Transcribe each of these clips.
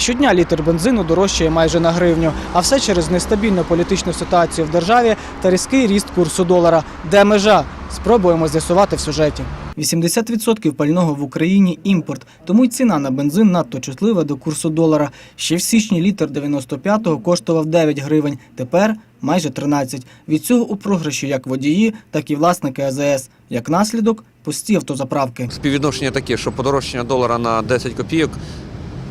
Щодня літр бензину дорожчає майже на гривню, а все через нестабільну політичну ситуацію в державі та різкий ріст курсу долара. Де межа? Спробуємо з'ясувати в сюжеті. 80% пального в Україні імпорт, тому й ціна на бензин надто чутлива до курсу долара. Ще в січні літр 95-го коштував 9 гривень, тепер майже 13. Від цього у програші як водії, так і власники АЗС. Як наслідок пусті автозаправки. Співвідношення таке, що подорожчання долара на 10 копійок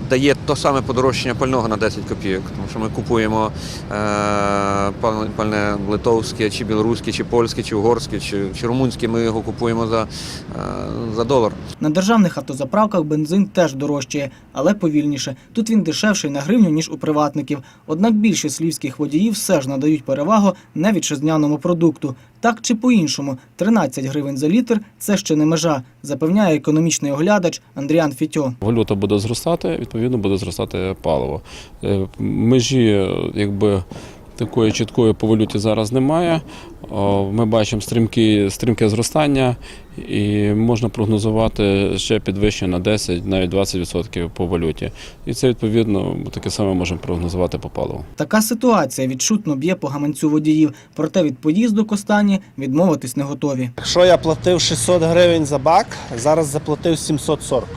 дає то саме подорожчання пального на 10 копійок. Тому що ми купуємо е, пальне литовське, чи білоруське, чи польське, чи угорське, чи, чи румунське. Ми його купуємо за, е, за долар. На державних автозаправках бензин теж дорожчає, але повільніше. Тут він дешевший на гривню, ніж у приватників. Однак більшість львівських водіїв все ж надають перевагу не вітчизняному продукту. Так чи по-іншому, 13 гривень за літр – це ще не межа, запевняє економічний оглядач Андріан Фітьо. Валюта буде зростати, відповідно буде зростати паливо. Е, Межі якби такої чіткої по валюті зараз немає. Ми бачимо стрімкі, стрімке зростання і можна прогнозувати ще підвищення на 10, навіть 20% по валюті. І це відповідно таке саме можемо прогнозувати по паливу. Така ситуація відчутно б'є по гаманцю водіїв, проте від поїздок останні відмовитись не готові. Якщо я платив 600 гривень за бак, зараз заплатив 740.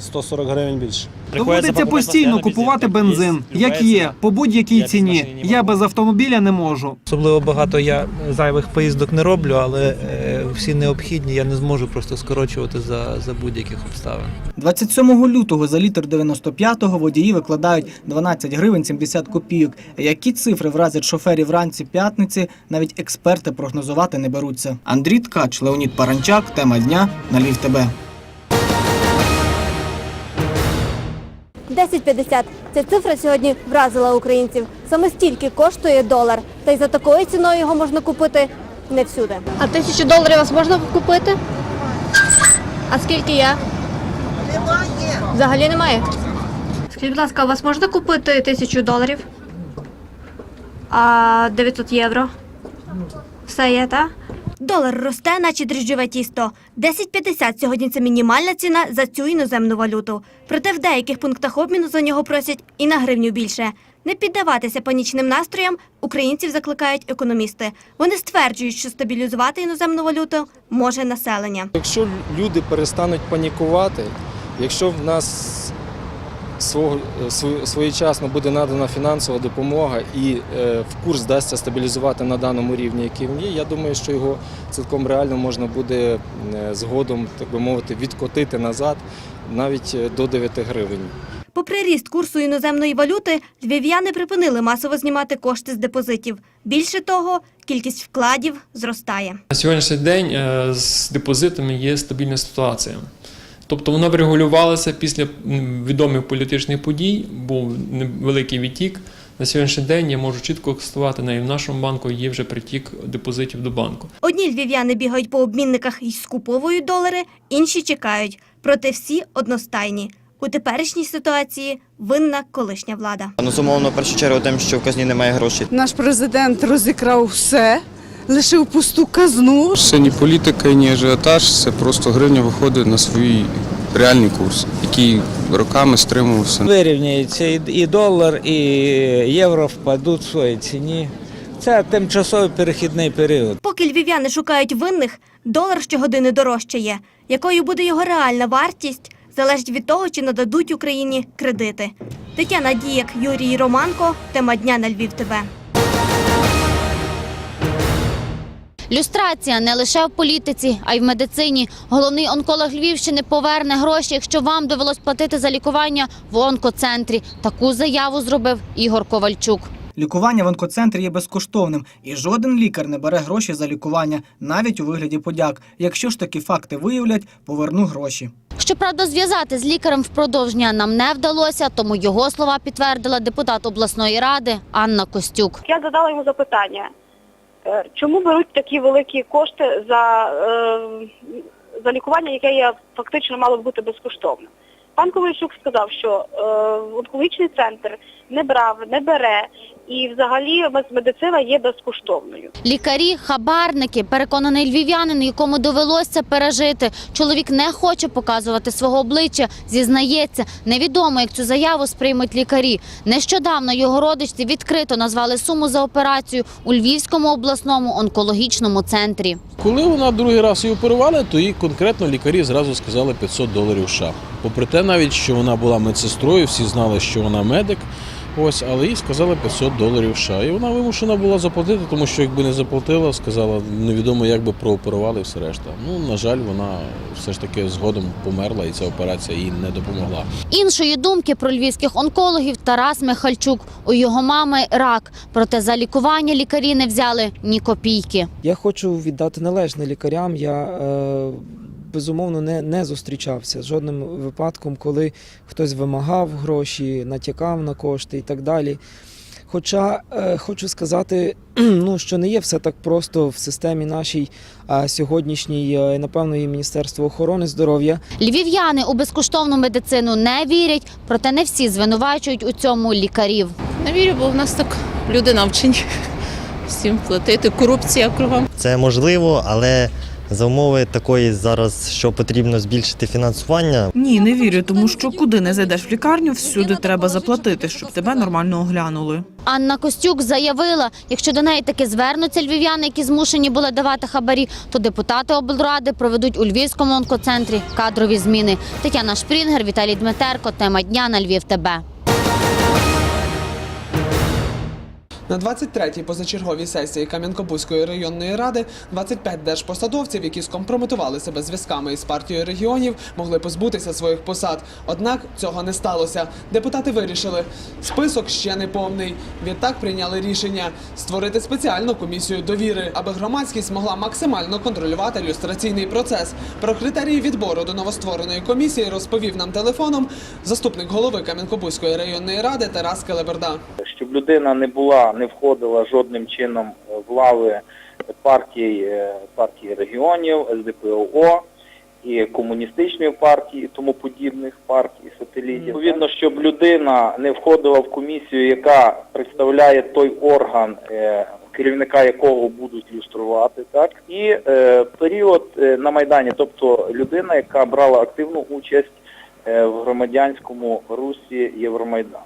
140 гривень більше. Доводиться постійно купувати бензин, як є, по будь-якій ціні. Я без автомобіля не можу. Особливо багато я зайвих поїздок не роблю, але е, всі необхідні я не зможу просто скорочувати за, за будь-яких обставин. 27 лютого за літр 95-го водії викладають 12 гривень 70 копійок. Які цифри вразять шоферів вранці п'ятниці, навіть експерти прогнозувати не беруться. Андрій Ткач, Леонід Паранчак, тема дня на Львів ТБ. 10,50. Ця цифра сьогодні вразила українців. Саме стільки коштує долар. Та й за такою ціною його можна купити не всюди. А тисячу доларів вас можна купити? А скільки є? Немає. Взагалі немає. Скажіть, будь ласка, у вас можна купити тисячу доларів? А 900 євро? Все є, так? Долар росте, наче дріжджове тісто. 10,50 сьогодні це мінімальна ціна за цю іноземну валюту. Проте в деяких пунктах обміну за нього просять і на гривню більше. Не піддаватися панічним настроям українців закликають економісти. Вони стверджують, що стабілізувати іноземну валюту може населення. Якщо люди перестануть панікувати, якщо в нас своєчасно буде надана фінансова допомога і е, в курс вдасться стабілізувати на даному рівні, який він є, я думаю, що його цілком реально можна буде е, згодом, так би мовити, відкотити назад навіть е, до 9 гривень. Попри ріст курсу іноземної валюти, львів'яни припинили масово знімати кошти з депозитів. Більше того, кількість вкладів зростає. На сьогоднішній день е, з депозитами є стабільна ситуація. Тобто воно врегулювалося після відомих політичних подій, був невеликий відтік. На сьогоднішній день я можу чітко констатувати, навіть в нашому банку є вже притік депозитів до банку. Одні львів'яни бігають по обмінниках і скуповують долари, інші чекають. Проте всі одностайні. У теперішній ситуації винна колишня влада. Ну, зумовно, в першу чергу, тим, що в казні немає грошей. Наш президент розікрав все, лишив пусту казну. Це не політика і не ажіотаж, це просто гривня виходить на свій реальний курс, який роками стримувався. Вирівняється і, і долар, і євро впадуть в своїй ціні. Це тимчасовий перехідний період. Поки львів'яни шукають винних, долар щогодини дорожчає. Якою буде його реальна вартість, залежить від того, чи нададуть Україні кредити. Тетяна Діяк, Юрій Романко. Тема дня на Львів ТВ. Люстрація не лише в політиці, а й в медицині. Головний онколог Львівщини поверне гроші, якщо вам довелось платити за лікування в онкоцентрі. Таку заяву зробив Ігор Ковальчук. Лікування в онкоцентрі є безкоштовним, і жоден лікар не бере гроші за лікування, навіть у вигляді подяк. Якщо ж такі факти виявлять, поверну гроші. Щоправда, зв'язати з лікарем впродовж дня нам не вдалося, тому його слова підтвердила депутат обласної ради Анна Костюк. Я задала йому запитання, чому беруть такі великі кошти за, е, за лікування, яке є фактично мало б бути безкоштовним. Пан Ковальчук сказав, що е, онкологічний центр не брав, не бере, і взагалі медицина є безкоштовною. Лікарі, хабарники, переконаний львів'янин, якому довелося пережити. Чоловік не хоче показувати свого обличчя, зізнається. Невідомо, як цю заяву сприймуть лікарі. Нещодавно його родичці відкрито назвали суму за операцію у Львівському обласному онкологічному центрі. Коли вона другий раз її оперували, то їй конкретно лікарі зразу сказали 500 доларів США. Попри те, навіть що вона була медсестрою, всі знали, що вона медик. Ось, але їй сказали 500 доларів США. І вона вимушена була заплатити, тому що якби не заплатила, сказала, невідомо, як би прооперували і все решта. Ну, на жаль, вона все ж таки згодом померла, і ця операція їй не допомогла. Іншої думки про львівських онкологів Тарас Михальчук. У його мами рак. Проте за лікування лікарі не взяли ні копійки. Я хочу віддати належне лікарям. Я е, безумовно не, не зустрічався з жодним випадком, коли хтось вимагав гроші, натякав на кошти і так далі. Хоча е, хочу сказати, ну, що не є все так просто в системі нашій а сьогоднішній, е, напевно, і Міністерство охорони здоров'я. Львів'яни у безкоштовну медицину не вірять, проте не всі звинувачують у цьому лікарів. Не вірю, бо в нас так люди навчені всім платити. Корупція кругом. Це можливо, але за умови такої зараз, що потрібно збільшити фінансування, Ні, не вірю, тому що куди не зайдеш в лікарню, всюди треба заплатити, щоб тебе нормально оглянули. Анна Костюк заявила, якщо до неї таки звернуться львів'яни, які змушені були давати хабарі, то депутати облради проведуть у Львівському онкоцентрі кадрові зміни. Тетяна Шпрінгер, Віталій Дмитерко. Тема дня на Львів. ТБ. На 23-й позачерговій сесії Кам'янко-Бузької районної ради 25 держпосадовців, які скомпрометували себе зв'язками із партією регіонів, могли позбутися своїх посад. Однак цього не сталося. Депутати вирішили, список ще не повний. Відтак прийняли рішення створити спеціальну комісію довіри, аби громадськість могла максимально контролювати люстраційний процес. Про критерії відбору до новоствореної комісії розповів нам телефоном заступник голови Кам'янко-Бузької районної ради Тарас Келеберда. щоб людина не була, не входила жодним чином в лави партій, е, партії регіонів, СДПО і комуністичної партії, і тому подібних партій, сателітів. Відповідно, щоб людина не входила в комісію, яка представляє той орган, е, керівника якого будуть люструвати, так і е, період е, на майдані, тобто людина, яка брала активну участь е, в громадянському русі Євромайдану.